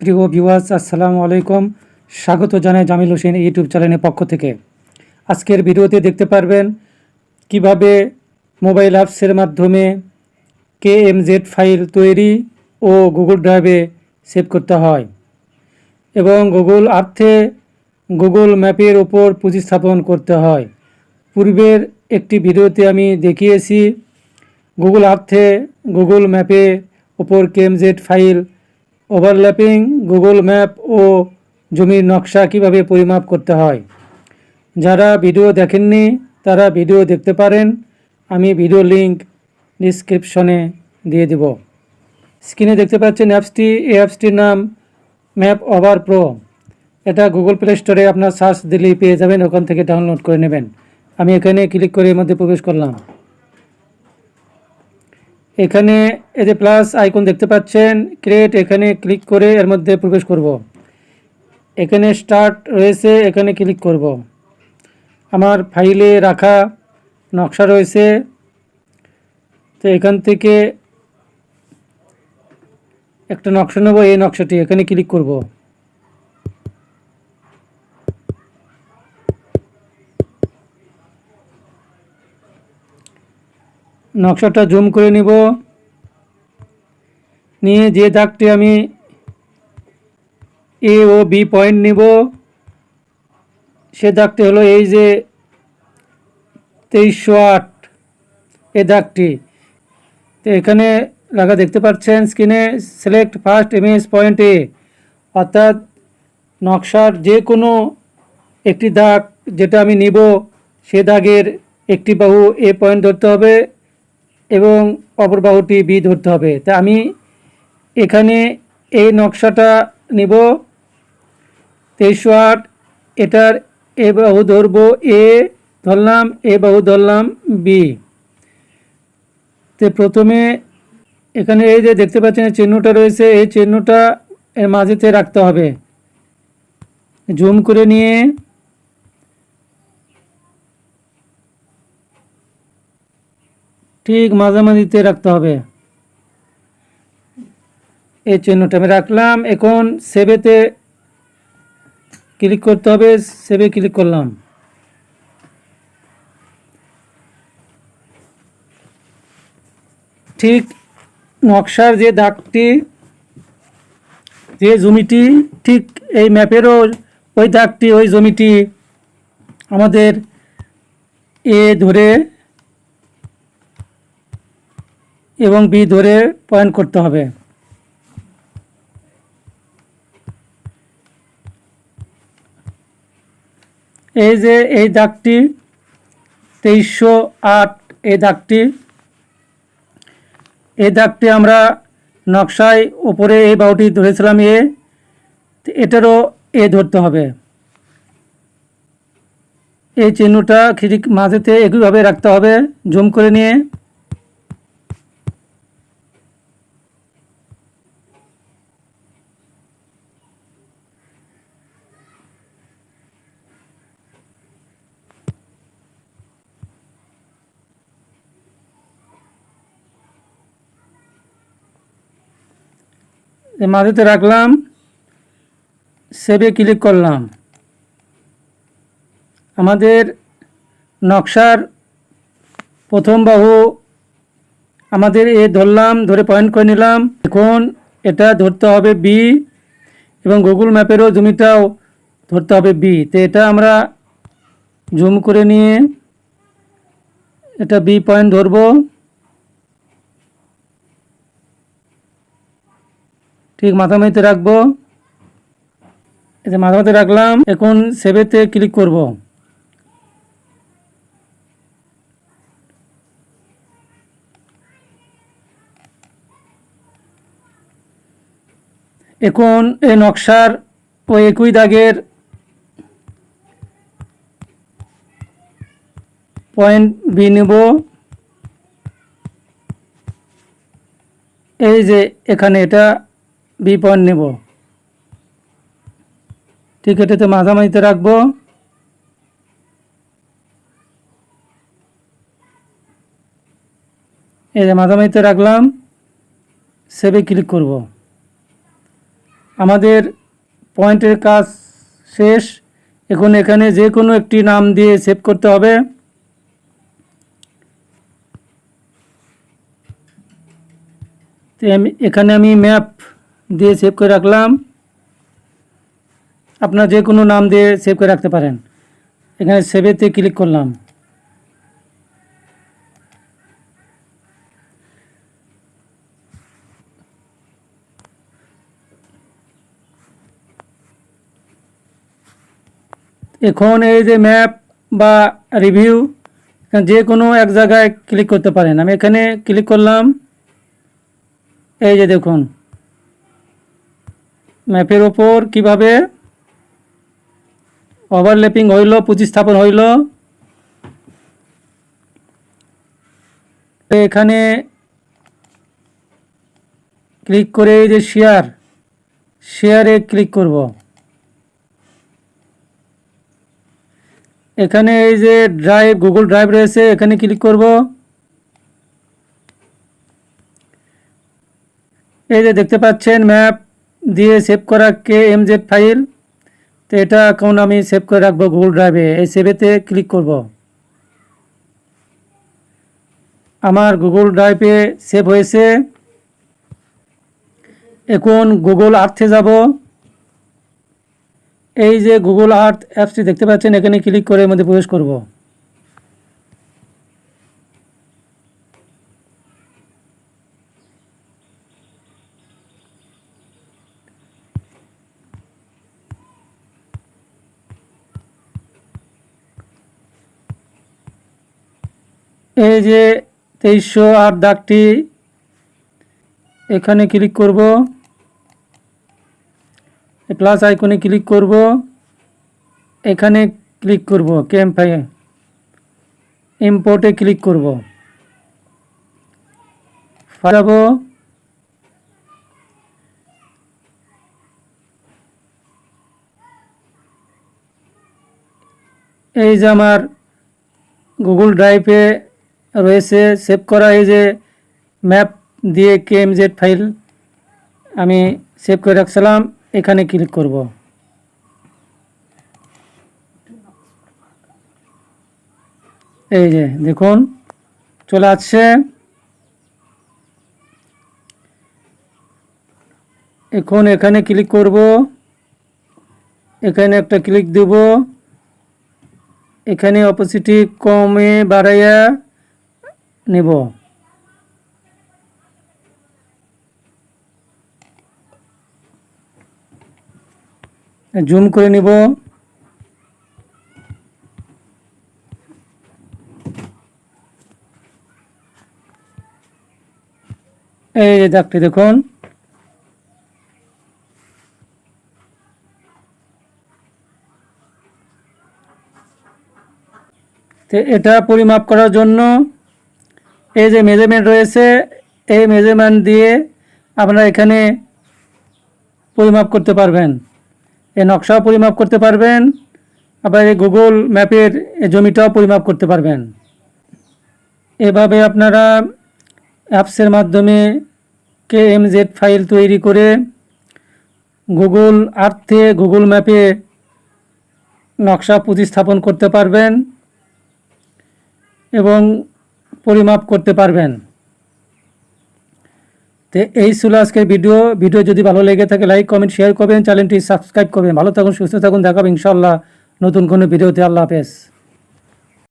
প্রিয় ভিউয়ার্স আসসালামু আলাইকুম। স্বাগত জানাই জামিল হোসেন ইউটিউব চ্যানেলের পক্ষ থেকে। আজকের ভিডিওতে দেখতে পারবেন কীভাবে মোবাইল অ্যাপসের মাধ্যমে কে এম জেড ফাইল তৈরি ও গুগল ড্রাইভে সেভ করতে হয় এবং গুগল আর্থে গুগল ম্যাপের ওপর প্রতিস্থাপন করতে হয়। পূর্বের একটি ভিডিওতে আমি দেখিয়েছি, গুগল আর্থে গুগল ম্যাপে ওপর KMZ file overlapping, Google map ও জমির নকশা কীভাবে পরিমাপ করতে হয়। যারা ভিডিও দেখেননি, তারা ভিডিও দেখতে পারেন। আমি ভিডিও লিংক ডিসক্রিপশনে দিয়ে দেব। স্ক্রিনে দেখতে পাচ্ছেন অ্যাপসটি। এই অ্যাপসটির নাম ম্যাপ ওভার প্রো। এটা গুগল প্লে স্টোরে আপনার সার্চ দিলেই পেয়ে যাবেন। ওখান থেকে ডাউনলোড করে নেবেন। আমি এখানে ক্লিক করে এর মধ্যে প্রবেশ করলাম। এখানে এই যে প্লাস আইকন দেখতে পাচ্ছেন ক্রিয়েট এখানে ক্লিক করে এর মধ্যে প্রবেশ করব। এখানে স্টার্ট রয়েছে, এখানে ক্লিক করব। আমার ফাইলে রাখা নকশা রয়েছে তো এখান থেকে একটা নকশা নেব, এই নকশাটি এখানে ক্লিক করব। নকশাটা জুম করে নিব। নিয়ে যে দাগটি আমি এ ও বি পয়েন্ট নিব, সে দাগটি হলো এই যে তেইশশো আট, এ দাগটি। তো এখানে লাগা দেখতে পাচ্ছেন স্ক্রিনে select first image point A অর্থাৎ নকশার যে কোনো একটি দাগ যেটা আমি নিব, সে দাগের একটি বাহু এ পয়েন্ট ধরতে হবে। এবং অপর বাহুটি বি ধরতে হবে। তা আমি এখানে এই নকশাটা নিব। তেইশশো আট এটার এ বাহু ধরব এ ধরলাম, এ বাহু ধরলাম বি তো প্রথমে এখানে এই যে দেখতে পাচ্ছেন চিহ্নটা রয়েছে, এই চিহ্নটা এর মাঝেতে রাখতে হবে। জুম করে নিয়ে ঠিক মাঝামাঝিতে রাখতে হবে। এই চিহ্নটা আমি রাখলাম। এখন সেভেতে ক্লিক করতে হবে। সেভে ক্লিক করলাম। ঠিক নকশার যে দাগটি, যে জমিটি, ঠিক এই ম্যাপেরও ওই দাগটি, ওই জমিটি আমাদের এ ধরে এবং বি ধরে পয়েন্ট করতে হবে। এই যে এই দাগটি, তেইশশো আট এই দাগটি এই দাগটি আমরা নকশায় উপরে এই বাউটি ধরেছিলাম এ, এটারও এ ধরতে হবে। এই চিহ্নটা খিরিক মাঝেতে একইভাবে রাখতে হবে, জুম করে নিয়ে। মাঝেতে রাখলাম সেভে ক্লিক করলাম। আমাদের নকশার প্রথম বাহু আমাদের এ ধরলাম, ধরে পয়েন্ট করে নিলাম। এখন এটা ধরতে হবে বি এবং গুগল ম্যাপেরও জমিটাও ধরতে হবে বি তো এটা আমরা জুম করে নিয়ে এটা বি পয়েন্ট ধরবো। ঠিক মাথামাইতে রাখব। এই যে রাখলাম, এখন সেভেতে ক্লিক করব। এখন এই নকশার ওই একই দাগের পয়েন্ট বি নেব। এই যে এখানে এটা বি পয়েন্ট নেব। ঠিক এটাতে মাঝামাঝিতে রাখব। এই যে মাঝামাঝিতে রাখলাম, সেভে ক্লিক করব। আমাদের পয়েন্টের কাজ শেষ। এখন এখানে যে কোনো একটি নাম দিয়ে সেভ করতে হবে। তো আমি এখানে আমি ম্যাপ দিয়ে সেভ করে রাখলাম। আপনার যে কোনো নাম দিয়ে সেভ করে রাখতে পারেন। এখানে সেভেতে ক্লিক করলাম। এখন এই যে ম্যাপ বা রিভিউ যে কোনো এক জায়গায় ক্লিক করতে পারেন। আমি এখানে ক্লিক করলাম। এই যে দেখুন। ম্যাপের ওপর কীভাবে ওভারল্যাপিং হইল, প্রতিস্থাপন হইল? এখানে ক্লিক করে এই যে শেয়ার শেয়ারে ক্লিক করব। এখানে এই যে ড্রাইভ গুগল ড্রাইভ রয়েছে, এখানে ক্লিক করব। এই যে দেখতে পাচ্ছেন ম্যাপ দিয়ে সেভ করা কে এম জেড ফাইল তো এটা এখন আমি সেভ করে রাখব গুগল ড্রাইভে এই সেভেতে ক্লিক করব। আমার গুগল ড্রাইভে সেভ হয়েছে। এখন গুগল আর্থে যাব। এই যে গুগল আর্থ অ্যাপসটি দেখতে পাচ্ছেন, এখানে ক্লিক করে মধ্যে প্রবেশ করব। এই যে তেইশশো আর দাগটি, এখানে ক্লিক করব। প্লাস আইকনে ক্লিক করব। এখানে ক্লিক করব ক্যাম্পাই ইম্পোর্টে ক্লিক করব। যাব এই যে আমার গুগল ড্রাইভে রয়েছে সেভ করা এই যে ম্যাপ দিয়ে কেএমজেড ফাইল আমি সেভ করে রাখছিলাম, এখানে ক্লিক করব। এই যে দেখুন, চলে আসছে। এখন এখানে ক্লিক করব। এখানে একটা ক্লিক দেব। এখানে অপোসিটি কমে বাড়াইয়া নেব। জুম করে নিব। এই যে দাগটি দেখুন। এটা পরিমাপ করার জন্য এই যে মেজারমেন্ট রয়েছে, এই মেজারমেন্ট দিয়ে আপনারা এখানে পরিমাপ করতে পারবেন। এই নকশাও পরিমাপ করতে পারবেন আবার এই গুগল ম্যাপের জমিটাও পরিমাপ করতে পারবেন। এভাবে আপনারা অ্যাপসের মাধ্যমে কে এম জেড ফাইল তৈরি করে গুগল আর্থে গুগল ম্যাপে নকশা প্রতিস্থাপন করতে পারবেন এবং পরিমাপ করতে পারবেন। তো এই ছিল আজকের ভিডিও। ভিডিও যদি ভালো লেগে থাকে লাইক কমেন্ট শেয়ার করবেন। চ্যানেলটি সাবস্ক্রাইব করবেন। ভালো থাকুন, সুস্থ থাকুন। দেখাবেন ইনশাল্লাহ নতুন কোনো ভিডিওতে। আল্লাহ হাফেজ।